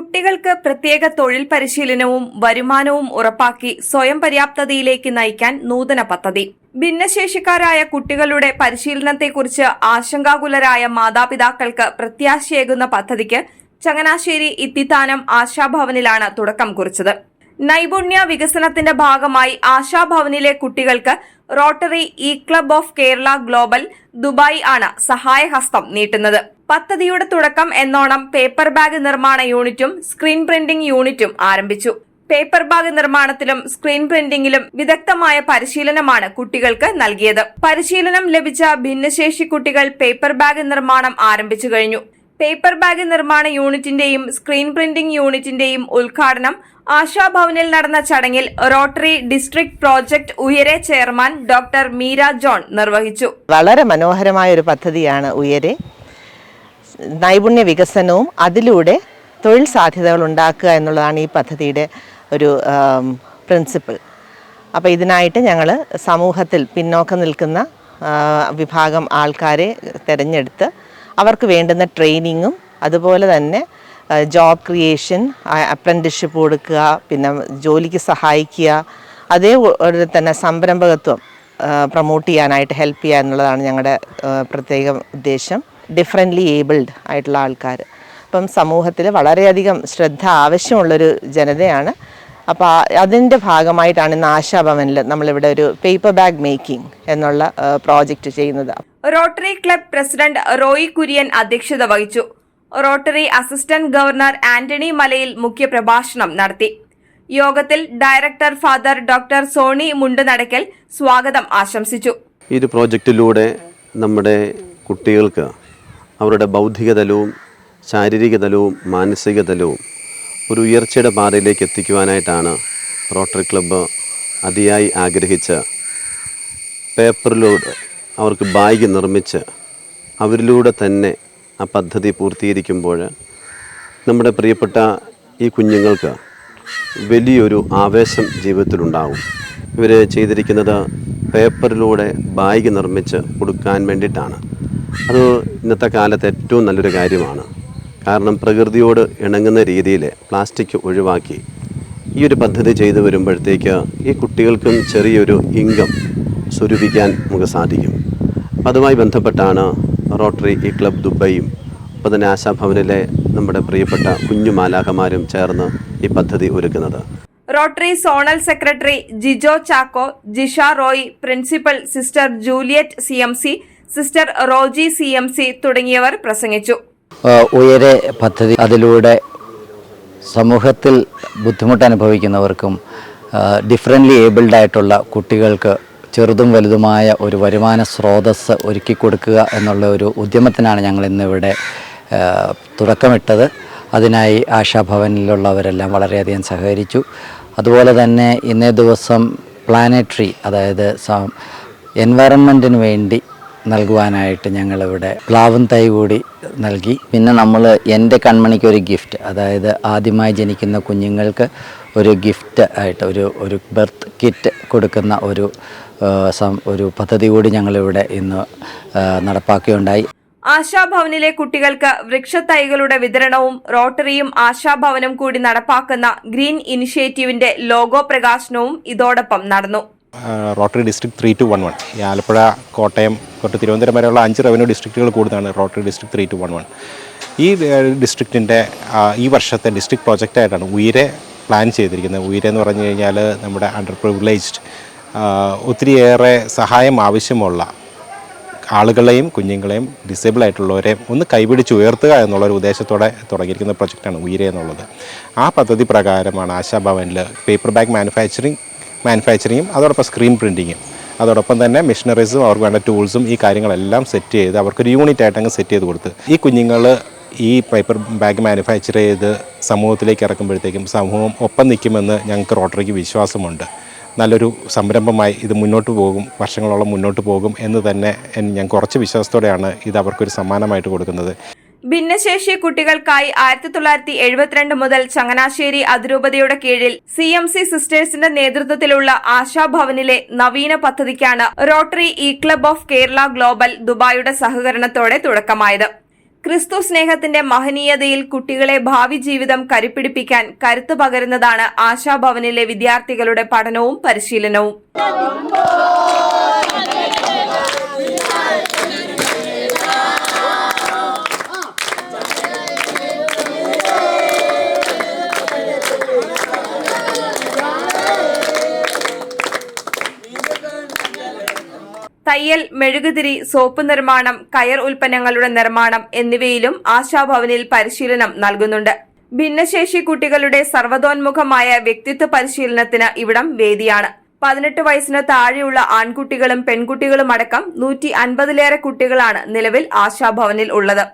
കുട്ടികൾക്ക് പ്രത്യേക തൊഴിൽ പരിശീലനവും വരുമാനവും ഉറപ്പാക്കി സ്വയം പര്യാപ്തതയിലേക്ക് നയിക്കാൻ നൂതന പദ്ധതി. ഭിന്നശേഷിക്കാരായ കുട്ടികളുടെ പരിശീലനത്തെക്കുറിച്ച് ആശങ്കാകുലരായ മാതാപിതാക്കൾക്ക് പ്രത്യാശയേകുന്ന പദ്ധതിക്ക് ചങ്ങനാശ്ശേരി ഇത്തിത്താനം ആശാഭവനിലാണ് തുടക്കം കുറിച്ചത്. നൈപുണ്യ വികസനത്തിന്റെ ഭാഗമായി ആശാഭവനിലെ കുട്ടികൾക്ക് rotary E club of Kerala global Dubai ആണ് സഹായഹസ്തം നീട്ടുന്നത്. പദ്ധതിയുടെ തുടക്കം എന്നോണം പേപ്പർ ബാഗ് നിർമ്മാണ യൂണിറ്റും സ്ക്രീൻ പ്രിന്റിംഗ് യൂണിറ്റും ആരംഭിച്ചു. പേപ്പർ ബാഗ് നിർമ്മാണത്തിലും സ്ക്രീൻ പ്രിന്റിംഗിലും വിദഗ്ധമായ പരിശീലനമാണ് കുട്ടികൾക്ക് നൽകിയത്. പരിശീലനം ലഭിച്ച ഭിന്നശേഷി കുട്ടികൾ പേപ്പർ ബാഗ് നിർമ്മാണം ആരംഭിച്ചു കഴിഞ്ഞു. പേപ്പർ ബാഗ് നിർമ്മാണ യൂണിറ്റിന്റെയും സ്ക്രീൻ പ്രിന്റിംഗ് യൂണിറ്റിന്റെയും ഉദ്ഘാടനം ആശാഭവനിൽ നടന്ന ചടങ്ങിൽ rotary district project Uyare chairman doctor Meera John നിർവഹിച്ചു. വളരെ മനോഹരമായ ഒരു പദ്ധതിയാണ് ഉയരെ. നൈപുണ്യ വികസനവും അതിലൂടെ തൊഴിൽ സാധ്യതകൾ ഉണ്ടാക്കുക എന്നുള്ളതാണ് ഈ പദ്ധതിയുടെ ഒരു പ്രിൻസിപ്പിൾ അപ്പോൾ ഇതിനായിട്ട് ഞങ്ങൾ സമൂഹത്തിൽ പിന്നോക്കം നിൽക്കുന്ന വിഭാഗം ആൾക്കാരെ തിരഞ്ഞെടുത്ത് അവർക്ക് വേണ്ടുന്ന ട്രെയിനിങ്ങും അതുപോലെ തന്നെ ജോബ് ക്രിയേഷൻ അപ്രന്റിഷിപ്പ് കൊടുക്കുക പിന്നെ ജോലിക്ക് സഹായിക്കുക അതേപോലെ തന്നെ സംരംഭകത്വം പ്രൊമോട്ട് ചെയ്യാനായിട്ട് ഹെൽപ്പ് ചെയ്യുക എന്നുള്ളതാണ് ഞങ്ങളുടെ പ്രത്യേക ഉദ്ദേശം. ഡിഫറെന്റ്ലി ഏബിൾഡ് ആയിട്ടുള്ള ആൾക്കാർ. അപ്പം സമൂഹത്തിൽ വളരെയധികം ശ്രദ്ധ ആവശ്യമുള്ളൊരു ജനതയാണ്. അപ്പോൾ അതിന്റെ ഭാഗമായിട്ടാണ് ഇന്ന് ആശാഭവനിൽ നമ്മളിവിടെ ഒരു പേപ്പർ ബാഗ് മേക്കിംഗ് എന്നുള്ള പ്രോജക്റ്റ് ചെയ്യുന്നത്. Rotary club president Roy Kurian അധ്യക്ഷത വഹിച്ചു. റോട്ടറി അസിസ്റ്റന്റ് ഗവർണർ ആന്റണി മലയിൽ മുഖ്യപ്രഭാഷണം നടത്തി. യോഗത്തിൽ ഡയറക്ടർ ഫാദർ ഡോക്ടർ സോണി മുണ്ട് നടക്കൽ സ്വാഗതം ആശംസിച്ചു. ഈ ഒരു പ്രോജക്റ്റിലൂടെ നമ്മുടെ കുട്ടികൾക്ക് അവരുടെ ബൗദ്ധിക തലവും ശാരീരിക തലവും മാനസിക തലവും ഒരു ഉയർച്ചയുടെ പാതയിലേക്ക് എത്തിക്കുവാനായിട്ടാണ് റോട്ടറി ക്ലബ്ബ് അതിയായി ആഗ്രഹിച്ച് പേപ്പറിലൂടെ അവർക്ക് ബാഗ് നിർമ്മിച്ച് അവരിലൂടെ തന്നെ ആ പദ്ധതി പൂർത്തീകരിക്കുമ്പോൾ നമ്മുടെ പ്രിയപ്പെട്ട ഈ കുഞ്ഞുങ്ങൾക്ക് വലിയൊരു ആവേശം ജീവിതത്തിലുണ്ടാവും. ഇവർ ചെയ്തിരിക്കുന്നത് പേപ്പറിലൂടെ ബാഗ് നിർമ്മിച്ച് കൊടുക്കാൻ വേണ്ടിയിട്ടാണ്. അത് ഇന്നത്തെ കാലത്ത് ഏറ്റവും നല്ലൊരു കാര്യമാണ്. കാരണം പ്രകൃതിയോട് ഇണങ്ങുന്ന രീതിയിൽ പ്ലാസ്റ്റിക് ഒഴിവാക്കി ഈ ഒരു പദ്ധതി ചെയ്തു വരുമ്പോഴത്തേക്ക് ഈ കുട്ടികൾക്കും ചെറിയൊരു ഇൻകം സ്വരൂപിക്കാൻ നമുക്ക് സാധിക്കും. അതുമായി ബന്ധപ്പെട്ടാണ് റോട്ടറി ഈ ക്ലബ് ദുബൈയും അപ്പോൾ തന്നെ ആശാഭവനിലെ നമ്മുടെ പ്രിയപ്പെട്ട കുഞ്ഞു മാലാഖമാരും ചേർന്ന് ഈ പദ്ധതി ഒരുക്കുന്നത്. Rotary zonal secretary Jijo Chacko Jisha Roy principal sister Juliet C M C sister Roji C M C തുടങ്ങിയവർ പ്രസംഗിച്ചു. ഉയരെ പദ്ധതി അതിലൂടെ സമൂഹത്തിൽ ബുദ്ധിമുട്ട് അനുഭവിക്കുന്നവർക്കും ഡിഫറെന്റ്ലി ഏബിൾഡ് ആയിട്ടുള്ള കുട്ടികൾക്ക് ചെറുതും വലുതുമായ ഒരു വരുമാന സ്രോതസ് ഒരുക്കി കൊടുക്കുക എന്നുള്ള ഒരു ഉദ്യമത്തിനാണ് ഞങ്ങൾ ഇന്നിവിടെ തുടക്കമിട്ടത്. അതിനായി ആശാഭവനിലുള്ളവരെല്ലാം വളരെയധികം സഹകരിച്ചു. അതുപോലെ തന്നെ ഇന്നേ ദിവസം പ്ലാനറ്ററി അതായത് എൻവയറൺമെന്റിന് വേണ്ടി നൽകുവാനായിട്ട് ഞങ്ങളിവിടെ പ്ലാവും തൈ കൂടി നൽകി. പിന്നെ നമ്മൾ എന്റെ കൺമണിക്ക് ഒരു ഗിഫ്റ്റ് അതായത് ആദ്യമായി ജനിക്കുന്ന കുഞ്ഞുങ്ങൾക്ക് ഒരു ഗിഫ്റ്റ് ആയിട്ട് ഒരു ഒരു ബർത്ത് കിറ്റ് കൊടുക്കുന്ന ഒരു ഒരു പദ്ധതി കൂടി ഞങ്ങളിവിടെ ഇന്ന് നടപ്പാക്കുകയുണ്ടായി. ആശാഭവനിലെ കുട്ടികൾക്ക് വൃക്ഷത്തൈകളുടെ വിതരണവും റോട്ടറിയും ആശാഭവനും കൂടി നടപ്പാക്കുന്ന ഗ്രീൻ ഇനിഷ്യേറ്റീവിന്റെ ലോഗോ പ്രകാശനവും ഇതോടൊപ്പം നടന്നു. Rotary district three two one one Alappuzha Kottayam തൊട്ട് തിരുവനന്തപുരം വരെയുള്ള അഞ്ച് റവന്യൂ ഡിസ്ട്രിക്റ്റുകൾ കൂടുതലാണ് rotary district three two one one ഈ ഡിസ്ട്രിക്റ്റിന്റെ ഈ വർഷത്തെ ഡിസ്ട്രിക്ട് പ്രോജക്റ്റായിട്ടാണ് ഉയരെ പ്ലാൻ ചെയ്തിരിക്കുന്നത്. ഉയരെ എന്ന് പറഞ്ഞു കഴിഞ്ഞാൽ നമ്മുടെ അണ്ടർ പ്രിവിലേജ്ഡ് ഒത്തിരിയേറെ സഹായം ആവശ്യമുള്ള ആളുകളെയും കുഞ്ഞുങ്ങളെയും ഡിസേബിൾ ആയിട്ടുള്ളവരെ ഒന്ന് കൈപിടിച്ച് ഉയർത്തുക എന്നുള്ള ഒരു ഉദ്ദേശത്തോടെ തുടങ്ങിയിരിക്കുന്ന പ്രൊജക്റ്റാണ് ഉയരെ എന്നുള്ളത്. ആ പദ്ധതി പ്രകാരമാണ് ആശാഭവനിൽ പേപ്പർ ബാഗ് മാനുഫാക്ചറിങ് മാനുഫാക്ചറിങ്ങും അതോടൊപ്പം സ്ക്രീൻ പ്രിന്റിങ്ങും അതോടൊപ്പം തന്നെ മെഷീനറീസും അവർക്ക് വേണ്ട ടൂൾസും ഈ കാര്യങ്ങളെല്ലാം സെറ്റ് ചെയ്ത് അവർക്കൊരു യൂണിറ്റ് ആയിട്ട് അങ്ങ് സെറ്റ് ചെയ്ത് കൊടുത്ത്. ഈ കുഞ്ഞുങ്ങൾ ഈ പേപ്പർ ബാഗ് മാനുഫാക്ചർ ചെയ്ത് സമൂഹത്തിലേക്ക് ഇറക്കുമ്പോഴത്തേക്കും സമൂഹം ഒപ്പം നിൽക്കുമെന്ന് ഞങ്ങൾക്ക് റോട്ടറിക്ക് വിശ്വാസമുണ്ട്. നല്ലൊരു സംരംഭമായി ഇത് മുന്നോട്ട് പോകും വർഷങ്ങളോളം മുന്നോട്ട് പോകും എന്ന് തന്നെ ഞാൻ കുറച്ച് വിശ്വാസത്തോടെയാണ് ഇത് അവർക്കൊരു സമ്മാനമായിട്ട് കൊടുക്കുന്നത്. ഭിന്നശേഷി കുട്ടികൾക്കായി ആയിരത്തി തൊള്ളായിരത്തി എഴുപത്തിരണ്ട് മുതൽ ചങ്ങനാശ്ശേരി അതിരൂപതയുടെ കീഴിൽ സി എം സി സിസ്റ്റേഴ്സിന്റെ നേതൃത്വത്തിലുള്ള ആശാഭവനിലെ നവീന പദ്ധതിക്കാണ് rotary E club of Kerala global ദുബായുടെ സഹകരണത്തോടെ തുടക്കമായത്. ക്രിസ്തു സ്നേഹത്തിന്റെ മഹനീയതയിൽ കുട്ടികളെ ഭാവി ജീവിതം കരുപ്പിടിപ്പിക്കാൻ കരുത്തു പകരുന്നതാണ് ആശാഭവനിലെ വിദ്യാർത്ഥികളുടെ പഠനവും പരിശീലനവും. തയ്യൽ മെഴുകുതിരി സോപ്പ് നിർമ്മാണം കയർ ഉൽപ്പന്നങ്ങളുടെ നിർമ്മാണം എന്നിവയിലും ആശാഭവനിൽ പരിശീലനം നൽകുന്നുണ്ട്. ഭിന്നശേഷി കുട്ടികളുടെ സർവതോന്മുഖമായ വ്യക്തിത്വ പരിശീലനത്തിന് ഇവിടം വേദിയാണ്. പതിനെട്ട് വയസ്സിന് താഴെയുള്ള ആൺകുട്ടികളും പെൺകുട്ടികളുമടക്കം നൂറ്റി അൻപതിലേറെ കുട്ടികളാണ് നിലവിൽ ആശാഭവനിൽ ഉള്ളത്.